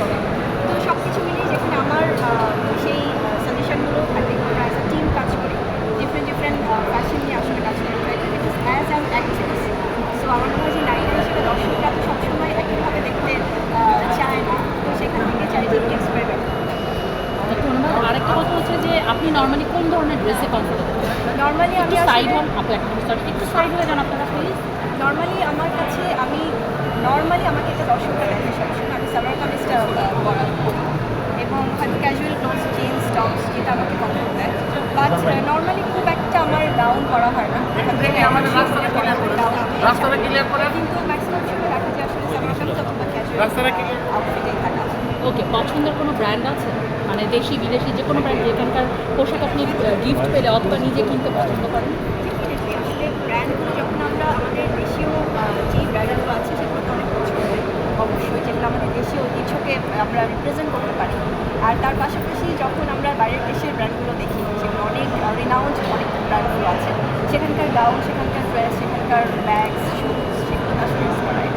করে তো সব কিছু মিলিয়ে যেখানে আমার সেই সাজেশনগুলো থাকে আমরা অ্যাজ টিম কাজ করি। ডিফারেন্ট ডিফারেন্ট ফ্যাশন নিয়ে আসলে কাজ করি। অ্যাজ অ্যান অ্যাক্ট্রেস সো আমার মনে হয় যে নারীরা হিসেবে দর্শকরা তো সবসময় একইভাবে দেখতে চায় না। তো সেখান থেকে চাই যে এক্সপেরিমেন্ট আরেকটা কথা হচ্ছে যে আপনি নর্মালি কোন ধরনের ড্রেসে কমফোর্টেবল নর্মালি আমি সাইড হন আপু একটা সরি একটু সাইড হয়ে যান আপনারা প্লিজ নর্মালি আমার কাছে আমি নর্মালি আমাকে এটা দর্শকরা দেখে সবসময় আমি সালোয়ার কামিজটা করি এবং হয়তো ক্যাজুয়াল ক্লোথস জিন্স টপস যেটা আমাকে কমফোর্ট দেয়। বাট নর্মালি খুব একটা আমার ডাউন করা হয় না। কিন্তু ম্যাক্সিমাম সময় যায় আসলে সালোয়ার কামিজ অথবা ক্যাজুয়াল আউটফিটেই থাকা। ওকে পছন্দের কোনো ব্র্যান্ড আছে? মানে দেশি বিদেশি যে কোনো ব্র্যান্ড যেখানকার পোশাক আপনি গিফট পেলে অথবা নিজে কিনতে পছন্দ করেন? আসলে ব্র্যান্ডগুলো যখন আমরা আমাদের দেশীয় আহ, যেই ব্র্যান্ডগুলো আছে সেগুলো তো অনেক পছন্দ করি অবশ্যই যেগুলো আমাদের দেশীয় ঐতিহ্যকে আমরা রিপ্রেজেন্ট করতে পারি। আর তার পাশাপাশি যখন আমরা বাইরের দেশের ব্র্যান্ডগুলো দেখি সেগুলো অনেক রিনাউন্ড অনেক ব্র্যান্ডগুলো আছে। সেখানকার গাউন সেখানকার ড্রেস সেখানকার ব্যাগস শুজ সেগুলো আসলে মিস করাই।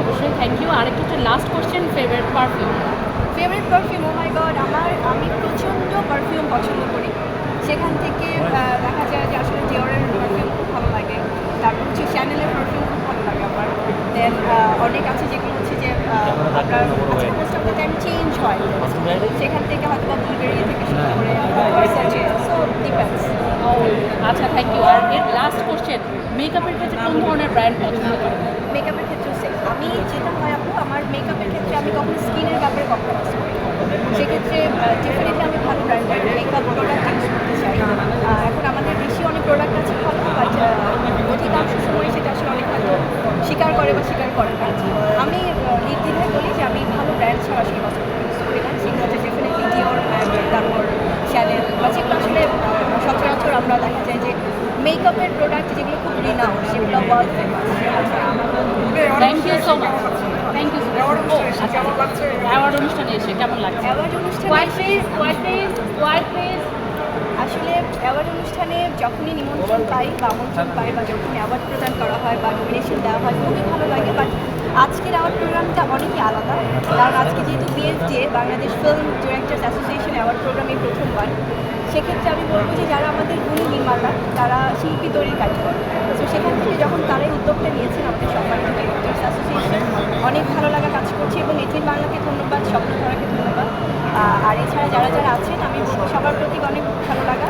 অবশ্যই থ্যাংক ইউ আরেকটা হচ্ছে last question favourite perfume favourite perfume oh my god আমার আমি প্রচণ্ড পারফিউম পছন্দ করি। সেখান থেকে দেখা যায় যে আসলে ডিওরের পারফিউম খুব ভালো লাগে। তারপর হচ্ছে শ্যানেলের পারফিউম খুব ভালো লাগে আমার। দেন অনেক আছে যেগুলো হচ্ছে যে আপনার হয় সেখান থেকে হয়তো বা থেকে শুরু করে সো ডিপেন্ডস আচ্ছা থ্যাংক ইউ আর এর লাস্ট কোশ্চেন মেকআপের ক্ষেত্রে কোন ধরনের ব্র্যান্ড পছন্দ করেন মেকআপের ক্ষেত্রেও সেম আমি যেটা হয় আপু আমার মেকআপের ক্ষেত্রে আমি কখনো স্কিনের ব্যাপারে কম্প্রোমাইজ করি সেক্ষেত্রে ডেফিনেটলি আমি ভালো ব্র্যান্ডের মেকআপ প্রোডাক্ট ইউজ করতে চাই এখন আমাদের দেশে অনেক প্রোডাক্ট আছে ভালো বাট অধিকাংশ সময় সেটা আসলে অনেক হয়তো স্বীকার করে বা স্বীকার করে না আমি নির্দ্বিধায় বলি যে আমি ভালো ব্র্যান্ড ছাড়া আসলে পছন্দ করি না সেক্ষেত্রে তারপর শ্যানেল বা যেগুলো আসলে সচরাচর আমরা দেখা যায় যে মেকআপের প্রোডাক্ট যেগুলো খুব রিনাউন্ড সেগুলো world famous thank you so much thank you award অনুষ্ঠানে আসলে অ্যাওয়ার্ড অনুষ্ঠানে যখনই নিমন্ত্রণ পাই বা আমন্ত্রণ পাই বা যখন অ্যাওয়ার্ড প্রদান করা হয় বা নমিনেশন দেওয়া হয় খুবই ভালো লাগে বাট প্রোগ্রামটা অনেকই আলাদা। কারণ আজকে যেহেতু BFDA Bangladesh film directors association award programme প্রথমবার সেক্ষেত্রে আমি বলব যে যারা আমাদের গুণী নির্মাতা, তারা শিল্পী তৈরির কাজ করে। তো সেখান থেকে যখন তারাই উদ্যোগটা নিয়েছেন, আমাদের সম্মানিত ডিরেক্টর্স অ্যাসোসিয়েশন অনেক ভালো লাগা কাজ করছে এবং এটির বাংলাকে ধন্যবাদ স্বপ্নধারাকে ধন্যবাদ। আর এছাড়া যারা যারা আছেন, আমি সবার প্রতি অনেক ভালো লাগা।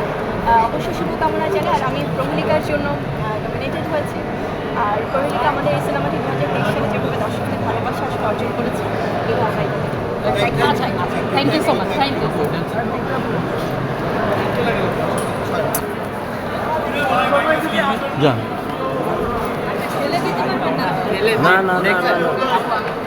অবশ্যই শুভকামনা জানাই, আর আমি প্রহেলিকার জন্য নমিনেটেড হয়েছি। আর প্রহেলিকা আমাদের এই সিনেমাটি দু হাজার তেইশ সালে যেভাবে দর্শকদের ভালোবাসা অর্জন করেছে। এটা আমরা আচ্ছা thank you so much thank you যা। না না না না।